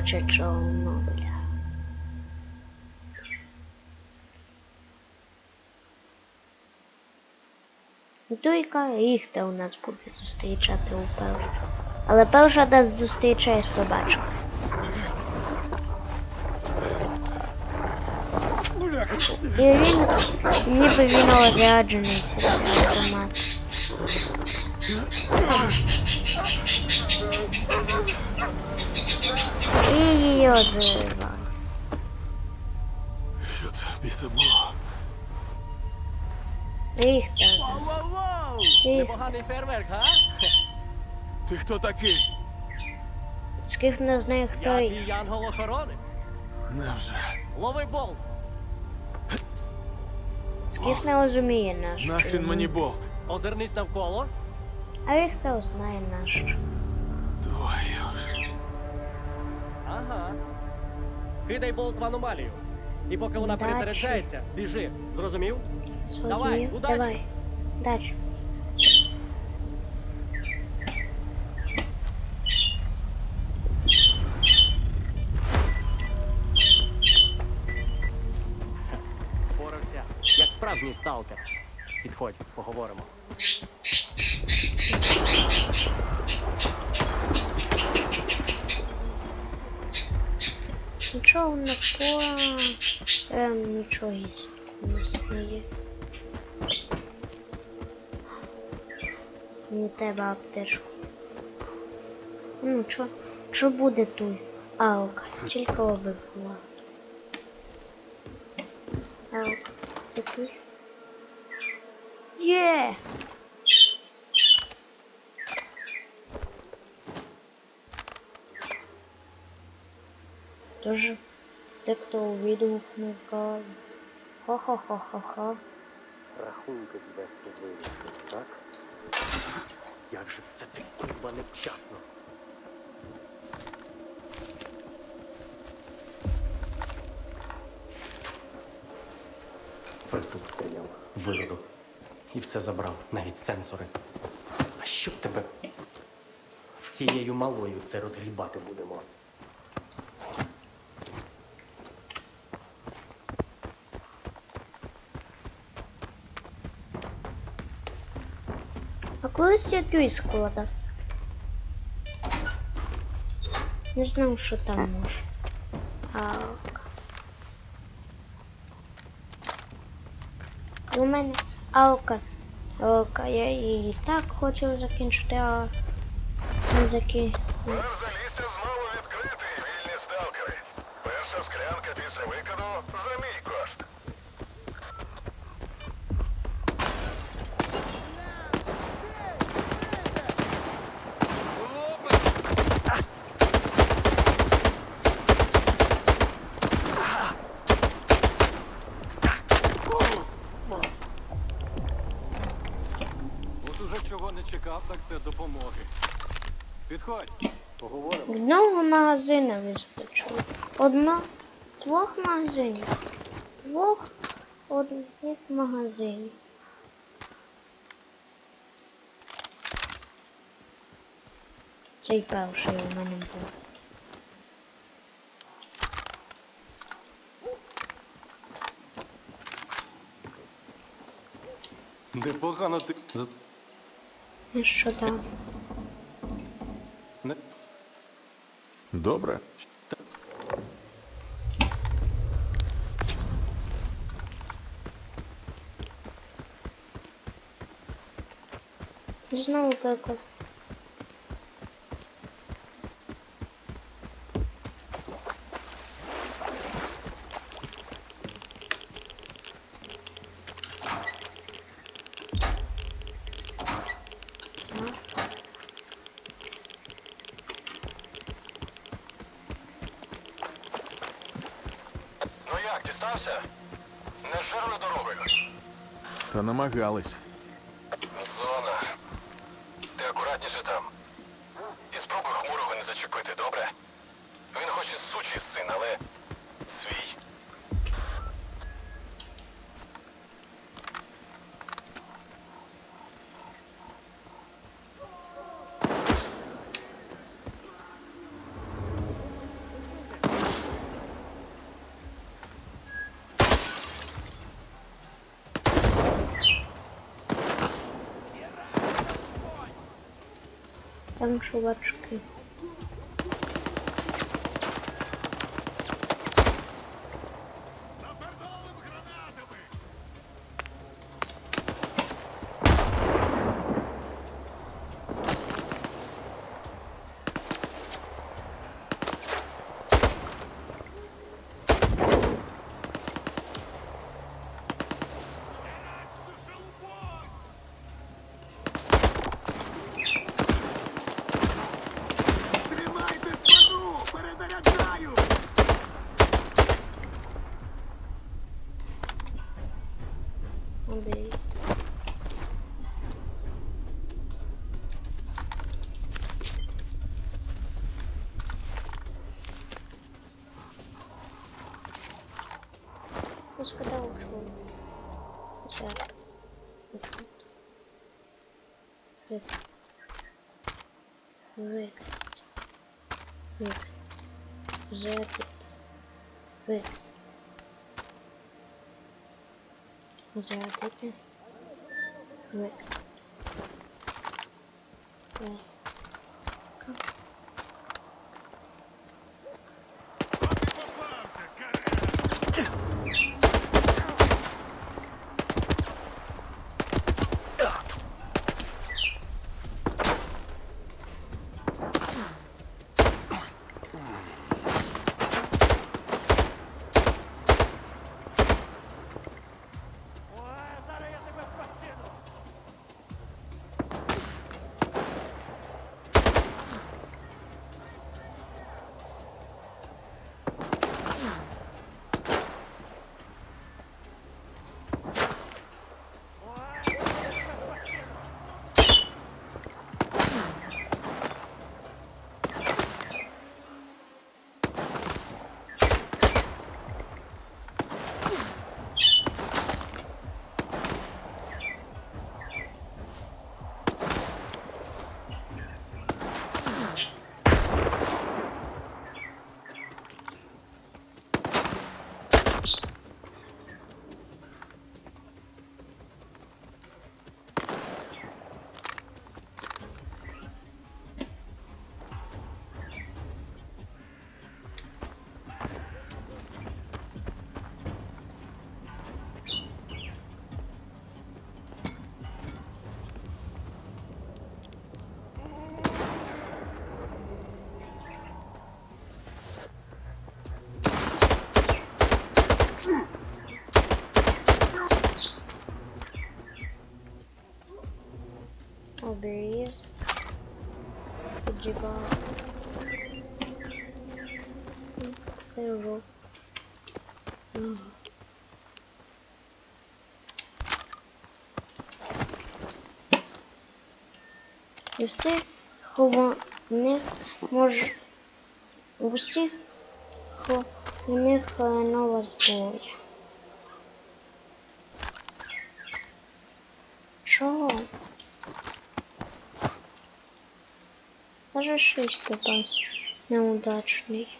Бля. Ну, то яка ріхта у нас буде зустрічати у першу. Але перша нас зустрічає собачка. І він, ніби він розряджений цей автомат. І її озрива. Що це біса було? Ріхта. Воу-воу-воу! Непоганий фейерверк, га? Ти хто такий? Скіф не знає, хто Я їх. твій янгол-охоронець. Невже? Лови болт. Скіф не розуміє наш. Нахрін мені болт. Озирнись навколо. А Ріхта знає наш. Твою ж. Ага. Кидай болт в аномалію. І поки вона Удачі. перезаряджається, біжи. Зрозумів? Давай, Зрозумів? удачі. Давай. Удачі. Порався. Як справжній сталкер. Підходь, поговоримо. Нічого не по... Ем, нічого їсть не сміє. Не треба аптечку. Ну, що? Що буде тут? Алка. Тільки вибула. Алка. Тут? Є! Тож, те, хто відгукнув каву. Хо-хо-хо-хо-хо. Рахунки звести вирішили, так? Як же все це курва невчасно. Притуп прийняв, виродок. І все забрав, навіть сенсори. А що тебе всією малою це розгрібати будемо? А колись я твій складав. Не знав, що там може. Алка. У мене Алка. Алка, я її так хочу закінчити, а не закінчити. Бар залісся знову відкритий, вільні сталкери. Перша склянка після викиду за мій кошт. От уже чого не чекав, так це допомоги. Підходь, поговоримо. Одного магазина вистачило. Одна, двох магазинів. Двох одних магазинів. Цей перший у мене був. Непогано ти. Ну що там? Добре. Знову пекло. Ну як, дістався? Не жирною дорогою. Та намагались. Зона. Ти акуратніше там. І спробуй хмурого не зачепити, добре? Він хоч і сучий син, але свій. Там чувачки. Сейчас. Выключить. Выключить. Выключить. Выключить. Закрыть. Выключить. Зарядити. І всіх хо у них е, нова зброя. Чого? Даже шесть попался неудачный.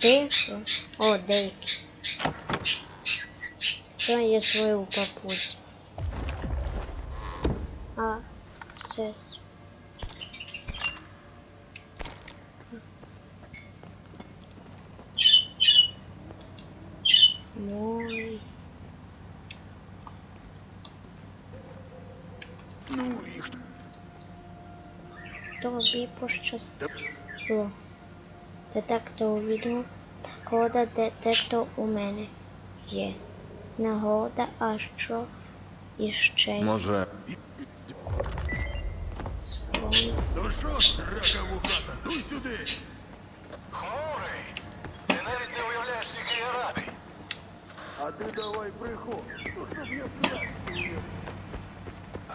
Тихо. О, дейки. Що я свою папусь? А, це. Мой. Ну їх. Тобі пощастило. Детектор увідомив, кода детектор у мене є. Нагода, а що іще. Може. Ну що, срака вухата, дуй сюди! Хмурий! Ти навіть не уявляєш, який я радий. А ти давай приходь. Щоб я А,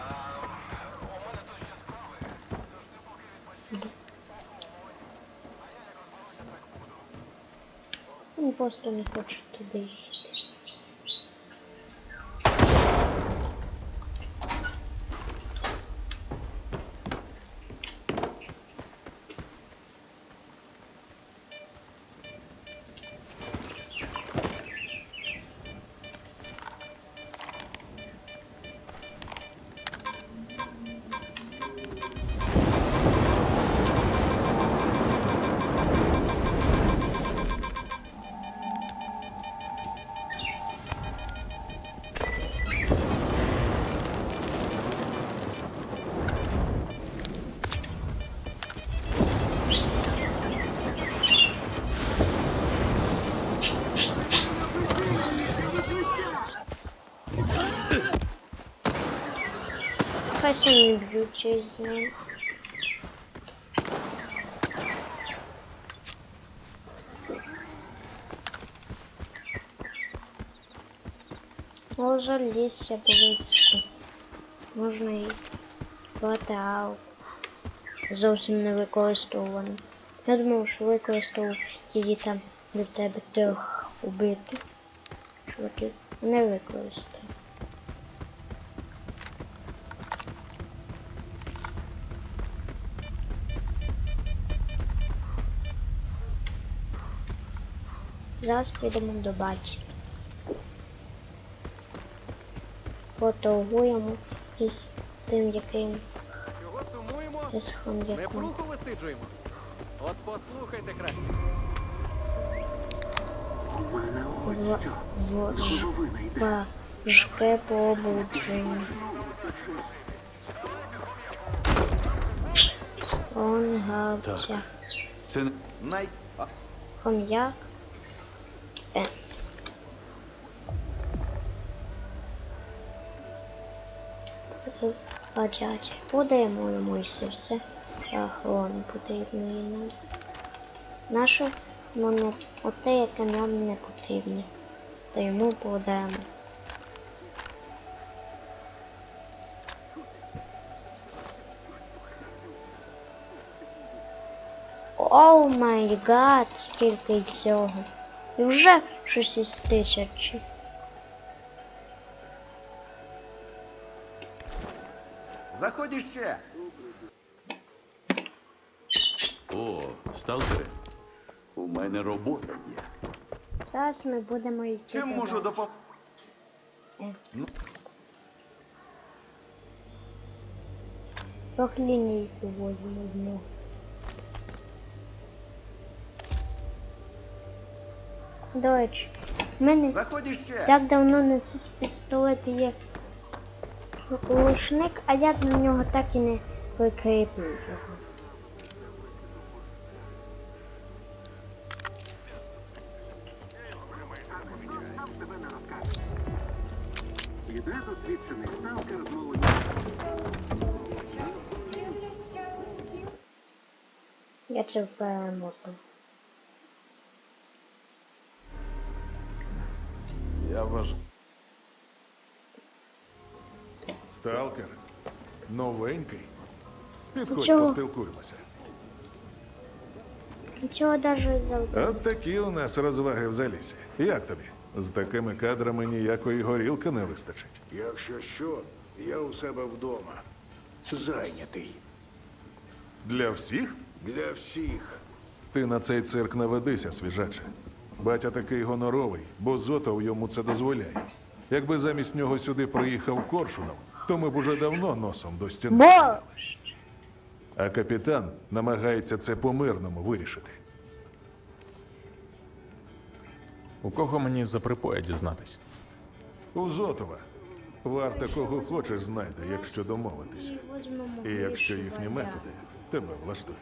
Він просто не хоче туди йти. Хай самі б'ються з ним. Може лісся близько. Можна і брати аук. Зовсім не використовувану. Я думав, що використовував її там для тебе трьох убити. Чуваки, не використав. Зараз підемо до батька. Поторгуємо із тим, яким Чого сумуємо? із Ми пруху висиджуємо. От послухайте краще. В, в, важке побудження. Он гавця. Це най... Хом'як. Бачать. Подаємо йому і все. Охорони потрібної нам. Наше воно оте, яке нам не потрібне. Та йому подаємо. Оу май гад, скільки цього. І вже щось із Заходь іще. О, сталкери. У мене робота є. Зараз ми будемо йти. Чим до можу допомогти? Трох лінійку возьму одну. До речі, в мене Заходь іще. так давно не з пістолет є глушник, а я до нього так і не прикріплю його. Я це перемотав. Сталкер. Новенький. Підходь, Чого? поспілкуємося. Нічого даже завдати. От такі у нас розваги в залісі. Як тобі? З такими кадрами ніякої горілки не вистачить. Якщо що, я у себе вдома. Зайнятий. Для всіх? Для всіх. Ти на цей цирк не ведися, свіжаче. Батя такий гоноровий, бо Зотов йому це дозволяє. Якби замість нього сюди приїхав Коршунов, то ми б уже давно носом до стіни. Бо! стояли. А капітан намагається це по-мирному вирішити. У кого мені за припоя дізнатись? У Зотова. Варта кого хочеш знайде, якщо домовитися. І якщо їхні методи тебе влаштують.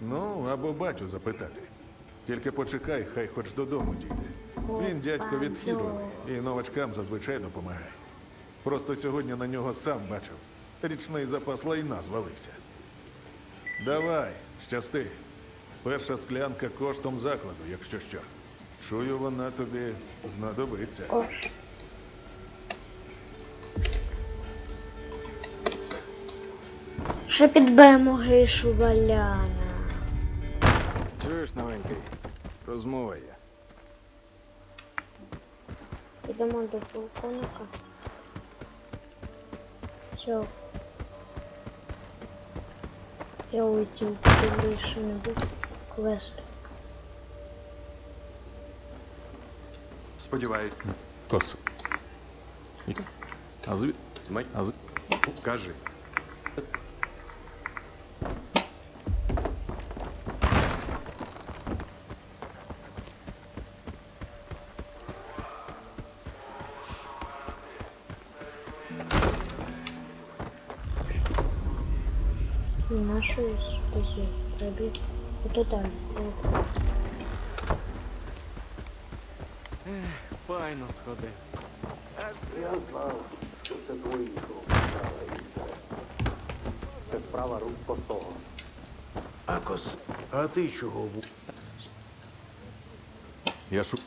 Ну, або батю запитати. Тільки почекай, хай хоч додому дійде. Він дядько відхідлений і новачкам зазвичай допомагає. Просто сьогодні на нього сам бачив. Річний запас лайна звалився. Давай, щасти. Перша склянка коштом закладу, якщо що. Чую, вона тобі знадобиться. Ош. Ще підберемо гришу валяна. Чуєш, новенький? Розмова є. Йдемо до полковника. Все. Я усім більше не буду квесту. Сподіваюсь. Кос. І- А звід... Май... А з... Кажи. Спозі. Треба ото далі. Файно сходи. Я знав, що це твої Це справа рук постого. Акос, а ти чого був? Я шу...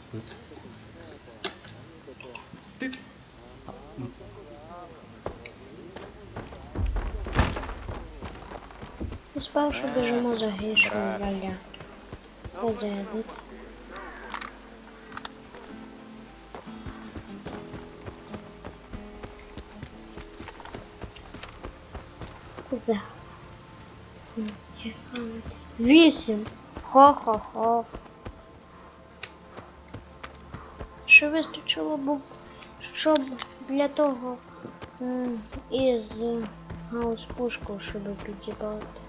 спершу біжимо за гейшою валя. Позаду. За. Вісім. Хо-хо-хо. Що вистачило б, щоб для того із гаус пушку, щоб підібрати.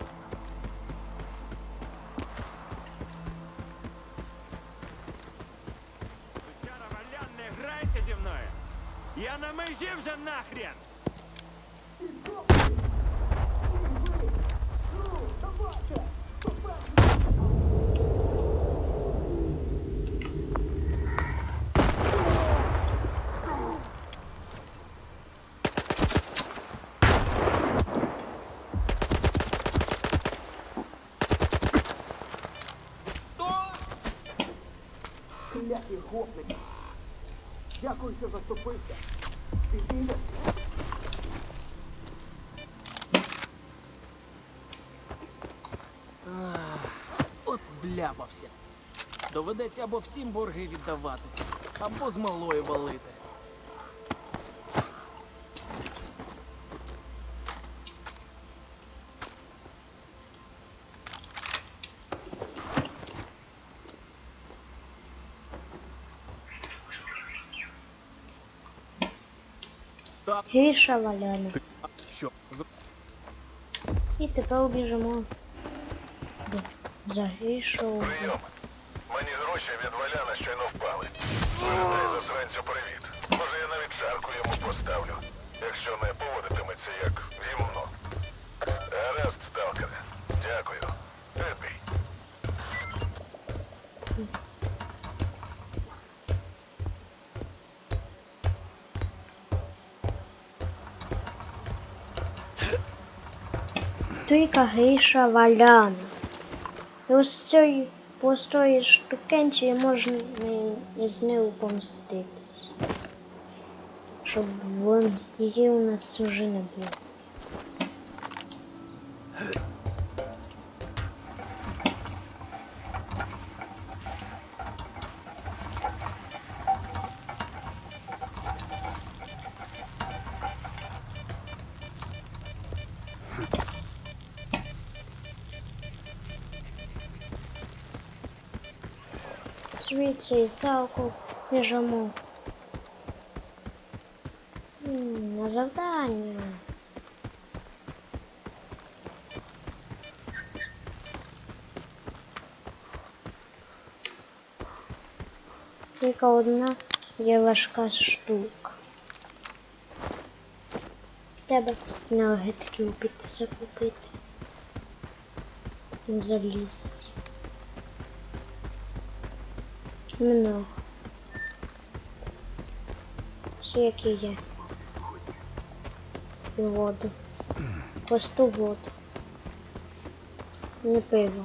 Нахрен! Вляпався. Доведеться або всім борги віддавати, або з малою валити. Гейша валяна. що? І тепер біжимо за гейшою. Прийом. Мені гроші від валяна щойно впали. Передай засранцю привіт. Може, я навіть чарку йому поставлю, якщо не поводитиметься як гімно. Гаразд, сталкере. Дякую. Відбій. Туйка гейша валяна. І ось цієї простої штукенці можна з нею помститись. Щоб її у нас уже не було. Із залку біжимо. На завдання. Тільки одна є важка штука. Треба енергетиків піти закупити. Заліз. Много. Все які є. І воду. Просту воду. Не пиво.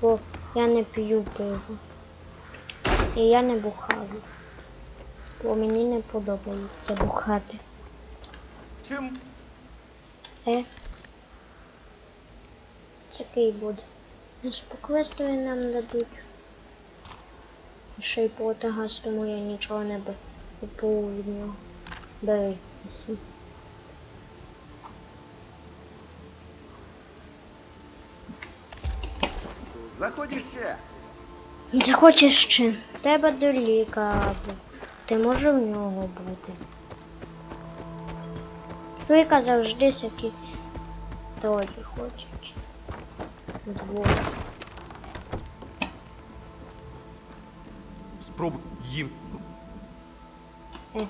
Бо я не п'ю пиво. І я не бухаю. Бо мені не подобається бухати. Чим Е? Це який буде? Ну, з поквестою нам дадуть. Ще й потагас, тому я нічого не купую від нього. Бери. неси. Заходь іще. Захочеш ще? Треба до лікаря. Ти може в нього бути. Ліка завжди всякі трохи хочуть. Двоє. Спробуй їм. Е.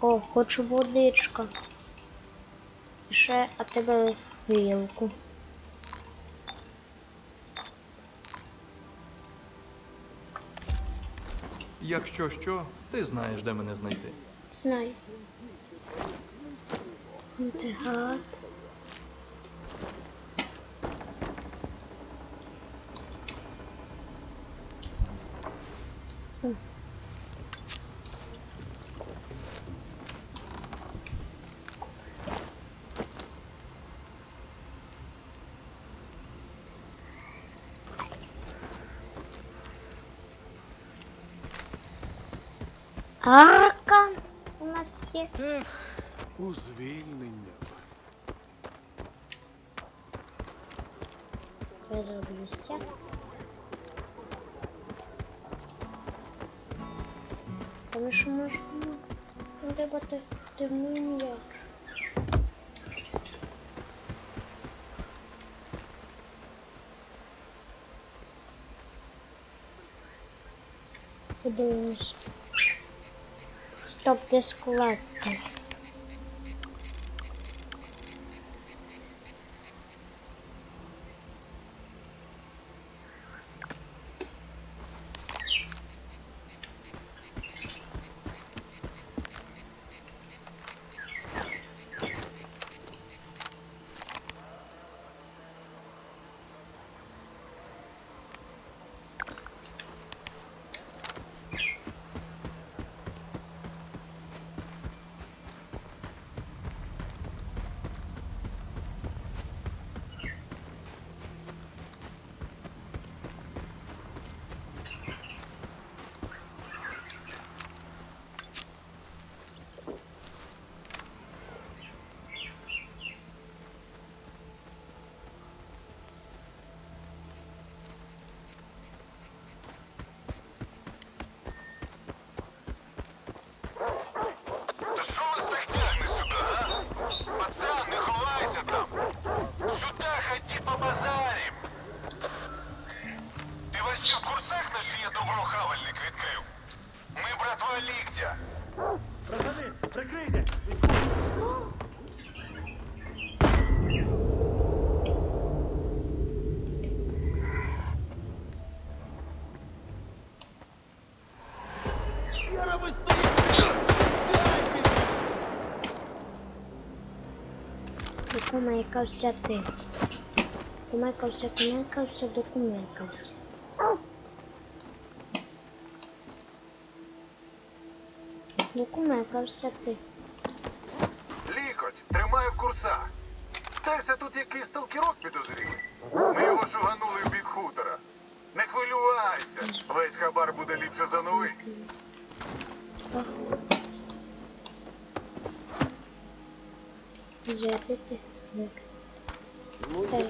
О, хочу водичка. І Ще, а тебе вілку. Якщо що, ти знаєш, де мене знайти. Знаю. Ти гад. Є. У звільнення. Я. Тому що можна треба темний м'яч. Подивимось. stop this collector. Докумекався ти. Докумекався, докумекався, докумекався. Докумекався ти. Лікоть, тримаю в курсах. Стався тут якийсь сталкерок підозрілий. Ми його шуганули в бік хутора. Не хвилювайся, весь хабар буде ліпше за новий. Взяти ти. Так.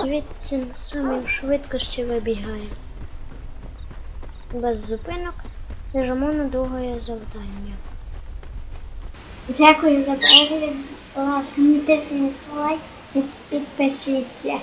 Звідси на швидко швидкості вибігає. Без зупинок біжимо на друге завдання. Дякую за перегляд. Будь ласка, не тисніть лайк і підпишіться.